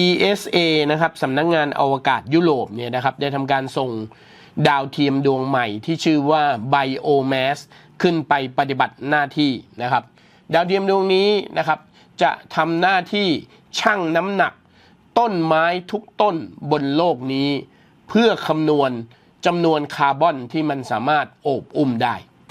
ESA นะครับสำนักงงานอวกาศยุโรปเนี่ยนะครับได้ทำการส่งดาวเทียมดวงใหม่ที่ชื่อว่า Biomass ขึ้นไปปฏิบัติหน้าที่นะครับ ดาวเทียมดวงนี้นะครับ จะทำหน้าที่ชั่งน้ำหนัก ต้นไม้ทุกต้นบนโลกนี้ เพื่อคำนวณจำนวนคาร์บอนที่มันสามารถโอบอุ้มได้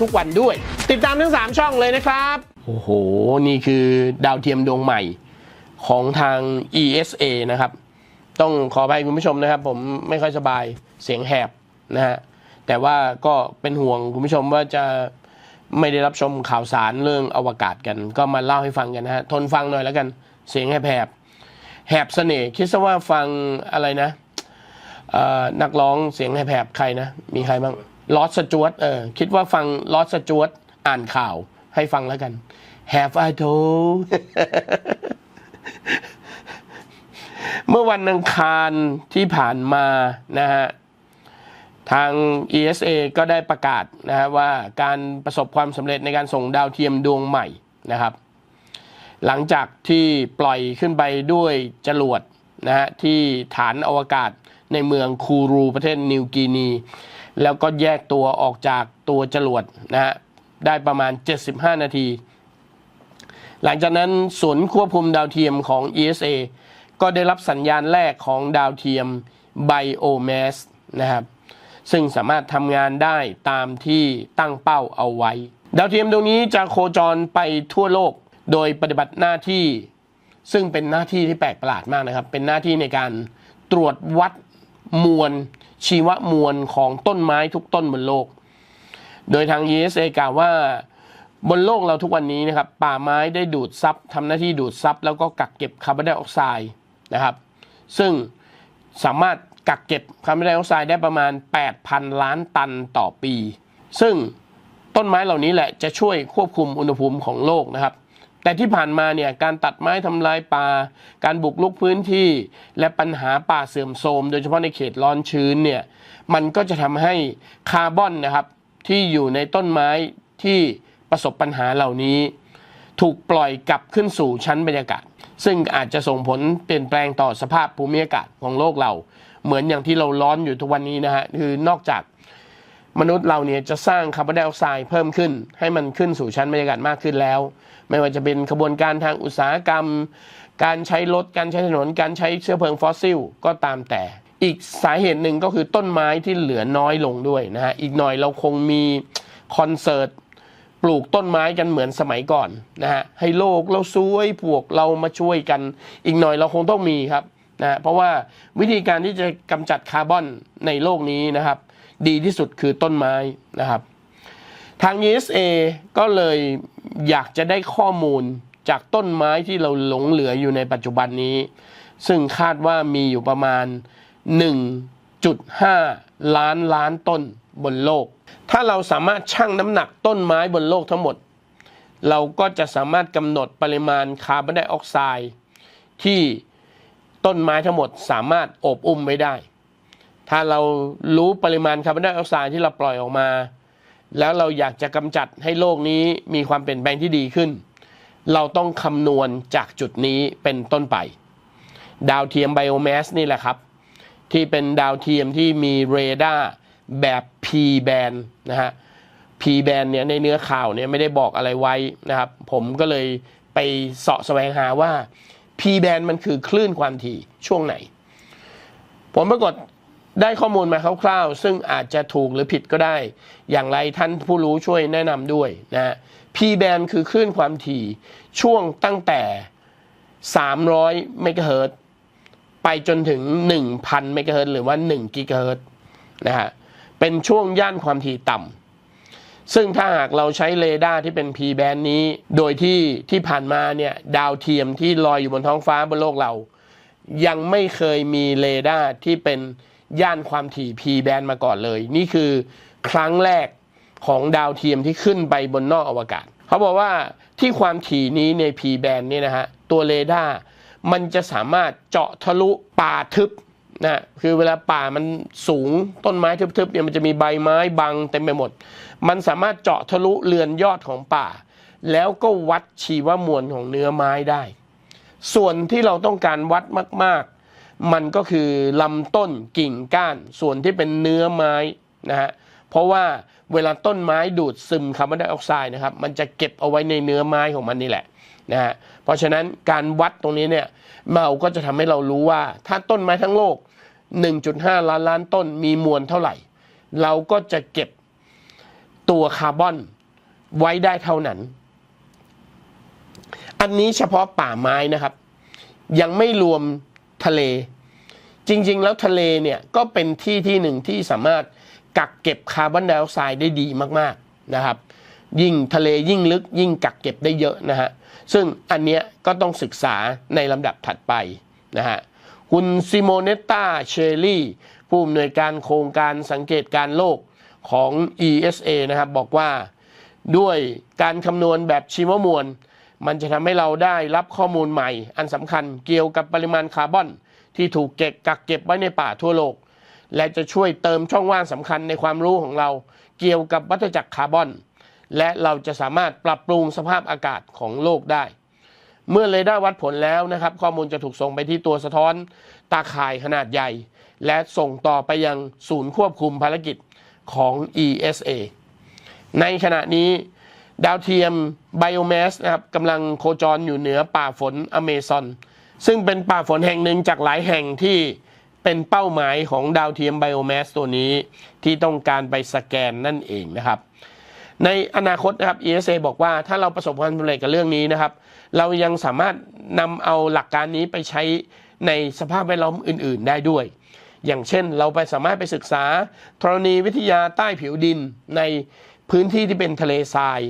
ทุกวันด้วย ติดตามทั้ง 3 ช่องเลยนะครับโอ้โห นี่คือดาวเทียมดวงใหม่ของทาง ESA นะครับ ต้องขออภัยคุณผู้ชมนะครับ ผมไม่ค่อยสบายเสียงแหบนะฮะแต่ว่าก็เป็นห่วงคุณผู้ชมว่าจะไม่ได้รับชมข่าวสารเรื่องอวกาศกัน ก็มาเล่าให้ฟังกันนะฮะทนฟังหน่อยแล้วกันเสียงแหบแหบแหบเสน่ห์คิดซะว่าฟังอะไรนะนักร้องเสียงแหบแหบๆใครนะ มีใครบ้าง ลอสจวตเออคิดว่าฟังลอสสจวตอ่านข่าว ให้ฟังแล้วกัน Have I told เมื่อวันอังคารที่ผ่านมานะฮะทาง ESA ก็ได้ประกาศนะฮะว่าการประสบความสำเร็จในการส่งดาวเทียมดวงใหม่นะครับ หลังจากที่ปล่อยขึ้นไปด้วยจรวดนะฮะที่ฐานอวกาศในเมืองคูรูประเทศนิวกินีแล้วก็แยกตัวออกจากตัวจรวดนะฮะได้ประมาณ 75 นาที หลังจากนั้นศูนย์ควบคุมดาวเทียมของ ESA ก็ได้รับสัญญาณแรกของดาวเทียม Biomass นะครับซึ่งสามารถทำงานได้ตามที่ตั้งเป้าเอาไว้ ดาวเทียมดวงนี้จะโคจรไปทั่วโลกโดยปฏิบัติหน้าที่ ซึ่งเป็นหน้าที่ที่แปลกประหลาดมากนะครับ เป็นหน้าที่ในการตรวจวัดมวล ชีวมวลของต้นไม้ทุกต้นบนโลก โดยทาง ESA กล่าวว่าบนโลกเราทุกวันนี้นะครับ ป่าไม้ได้ดูดซับทำหน้าที่ดูดซับแล้วก็กักเก็บคาร์บอนไดออกไซด์นะครับ ซึ่งสามารถกักเก็บคาร์บอนไดออกไซด์ได้ประมาณ 8,000 ล้านตันต่อปี ซึ่งต้นไม้เหล่านี้แหละจะช่วยควบคุมอุณหภูมิของโลกนะครับ แต่ที่ผ่านมาเนี่ยการตัดไม้ทำลายป่า การบุกรุกพื้นที่ และปัญหาป่าเสื่อมโทรม โดยเฉพาะในเขตร้อนชื้นเนี่ยมันก็จะทำให้คาร์บอนนะครับที่อยู่ในต้นไม้ที่ประสบปัญหาเหล่านี้ ถูกปล่อยกลับขึ้นสู่ชั้นบรรยากาศ ซึ่งอาจจะส่งผลเปลี่ยนแปลงต่อสภาพภูมิอากาศของโลกเรา เหมือนอย่างที่เราร้อนอยู่ทุกวันนี้นะฮะคือนอกจาก มนุษย์เราเนี่ยจะสร้างคาร์บอนไดออกไซด์เพิ่มขึ้น ให้มันขึ้นสู่ชั้นบรรยากาศมากขึ้นแล้ว ไม่ว่าจะเป็นขบวนการทางอุตสาหกรรม การใช้รถการใช้ถนน การใช้เชื้อเพลิงฟอสซิลก็ตามแต่ อีกสาเหตุหนึ่งก็คือต้นไม้ที่เหลือน้อยลงด้วยนะฮะอีกหน่อยเราคงมีคอนเสิร์ตปลูกต้นไม้กันเหมือนสมัยก่อนนะฮะให้โลกเราช่วยพวกเรามาช่วยกัน อีกหน่อยเราคงต้องมีครับนะฮะเพราะว่าวิธีการที่จะกำจัดคาร์บอนในโลกนี้นะครับ ดีที่สุดคือต้นไม้นะครับ ทาง ESA ก็เลยอยากจะได้ข้อมูลจากต้นไม้ที่เราหลงเหลืออยู่ในปัจจุบันนี้ ซึ่งคาดว่ามีอยู่ประมาณ 1.5 ล้านล้านต้นบนโลก ถ้าเราสามารถชั่งน้ำหนักต้นไม้บนโลกทั้งหมด เราก็จะสามารถกำหนดปริมาณคาร์บอนไดออกไซด์ที่ต้นไม้ทั้งหมดสามารถอบอุ้มไว้ได้ ถ้าเรารู้ปริมาณคาร์บอนไดออกไซด์ที่เราปล่อยออกมา แล้วเราอยากจะกำจัดให้โลกนี้มีความเปลี่ยนแปลงที่ดีขึ้น เราต้องคำนวณจากจุดนี้เป็นต้นไป ดาวเทียมไบโอแมสนี่แหละครับ ที่เป็นดาวเทียมที่มีเรดาร์แบบ P band นะฮะ P band เนี่ยในเนื้อข่าวเนี่ยไม่ได้บอกอะไรไว้นะครับ ผมก็เลยไปเสาะแสวงหาว่า P band มันคือคลื่นความถี่ช่วงไหน ผมปรากฏ ได้ข้อมูลมาคร่าวๆ ซึ่งอาจจะถูกหรือผิดก็ได้ อย่างไรท่านผู้รู้ช่วยแนะนำด้วยนะ P band คือคลื่นความถี่ช่วงตั้งแต่ 300 เมกะเฮิรตไปจนถึง 1,000 เมกะเฮิรตหรือว่า 1 กิกะเฮิรตนะฮะ เป็นช่วงย่านความถี่ต่ำ ซึ่งถ้าหากเราใช้เรดาร์ที่เป็น P band นี้ โดยที่ที่ผ่านมาเนี่ยดาวเทียมที่ลอยอยู่บนท้องฟ้าบนโลกเรา ยังไม่เคยมีเรดาร์ที่เป็น ย่านความถี่ P แบนมาก่อนเลย นี่คือครั้งแรกของดาวเทียมที่ขึ้นไปบนนอกอวกาศ เขาบอกว่าที่ความถี่นี้ใน P แบนนี่นะฮะ ตัวเรดาร์มันจะสามารถเจาะทะลุป่าทึบนะคือเวลาป่ามันสูงต้นไม้ทึบๆเนี่ยมันจะมีใบไม้บังเต็มไปหมด มันสามารถเจาะทะลุเรือนยอดของป่า แล้วก็วัดชีวมวลของเนื้อไม้ได้ ส่วนที่เราต้องการวัดมากๆ มันก็คือลำต้นกิ่งก้าน ส่วนที่เป็นเนื้อไม้นะฮะเพราะว่าเวลาต้นไม้ดูดซึมคาร์บอนไดออกไซด์นะครับมันจะเก็บเอาไว้ในเนื้อไม้ของมันนี่แหละนะฮะเพราะฉะนั้นการวัดตรงนี้เนี่ยเราก็จะทำให้เรารู้ว่า ถ้าต้นไม้ทั้งโลก 1.5 ล้านล้านต้นมีมวลเท่าไหร่ เราก็จะเก็บตัวคาร์บอนไว้ได้เท่านั้น อันนี้เฉพาะป่าไม้นะครับ ยังไม่รวม ทะเล จริง ๆ แล้วทะเลเนี่ยก็เป็นที่ที่หนึ่งที่สามารถกักเก็บคาร์บอนไดออกไซด์ได้ดีมากๆนะครับ ยิ่งทะเลยิ่งลึกยิ่งกักเก็บได้เยอะนะฮะซึ่งอันเนี้ยก็ต้องศึกษาในลำดับถัดไปนะฮะคุณซิโมเนตตาเชลลี่ผู้อำนวยการโครงการสังเกตการโลกของ ESA นะครับบอกว่า ด้วยการคำนวณแบบชีวมวล มันจะทำให้เราได้รับข้อมูลใหม่ อันสำคัญเกี่ยวกับปริมาณคาร์บอน ที่ถูกเก็บกักเก็บไว้ในป่าทั่วโลก และจะช่วยเติมช่องว่างสำคัญในความรู้ของเรา เกี่ยวกับวัฏจักรคาร์บอน และเราจะสามารถปรับปรุงสภาพอากาศของโลกได้ เมื่อเรดาร์วัดผลแล้วนะครับ ข้อมูลจะถูกส่งไปที่ตัวสะท้อน ตาข่ายขนาดใหญ่ และส่งต่อไปยังศูนย์ควบคุมภารกิจของ ESA ในขณะนี้ ดาวเทียมไบโอแมสนะครับกำลังโคจรอยู่เหนือป่าฝนอเมซอน ซึ่งเป็นป่าฝนแห่งหนึ่งจากหลายแห่งที่เป็นเป้าหมายของดาวเทียมไบโอแมสตัวนี้ที่ต้องการไปสแกนนั่นเองนะครับ ในอนาคตนะครับ ESA บอกว่าถ้าเราประสบความสำเร็จกับเรื่องนี้นะครับ เรายังสามารถนำเอาหลักการนี้ไปใช้ในสภาพแวดล้อมอื่น ๆ ได้ด้วย อย่างเช่นเราไปสามารถไปศึกษาธรณีวิทยาใต้ผิวดินใน พื้นที่ที่เป็นทะเลทราย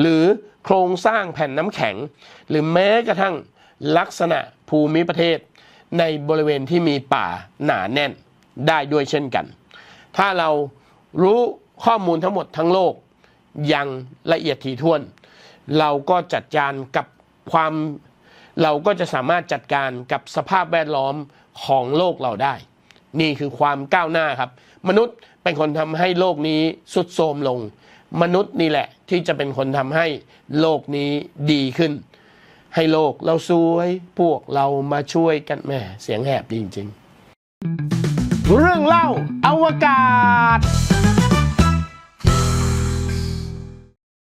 หรือโครงสร้างแผ่นน้ำแข็ง หรือแม้กระทั่งลักษณะภูมิประเทศ ในบริเวณที่มีป่าหนาแน่นได้ด้วยเช่นกัน ถ้าเรารู้ข้อมูลทั้งหมดทั้งโลกอย่างละเอียดถี่ถ้วน เราก็จัดการกับความเราก็จะสามารถจัดการกับสภาพแวดล้อมของโลกเราได้ นี่คือความก้าวหน้าครับ มนุษย์เป็นคนทำให้โลกนี้สุดโทรมลง มนุษย์นี่แหละ ที่จะเป็นคนทำให้โลกนี้ดีขึ้น ให้โลกเราสวยพวกเรามาช่วยกันแหม่เสียงแหบจริง ๆ เรื่องเล่าอาวกาศ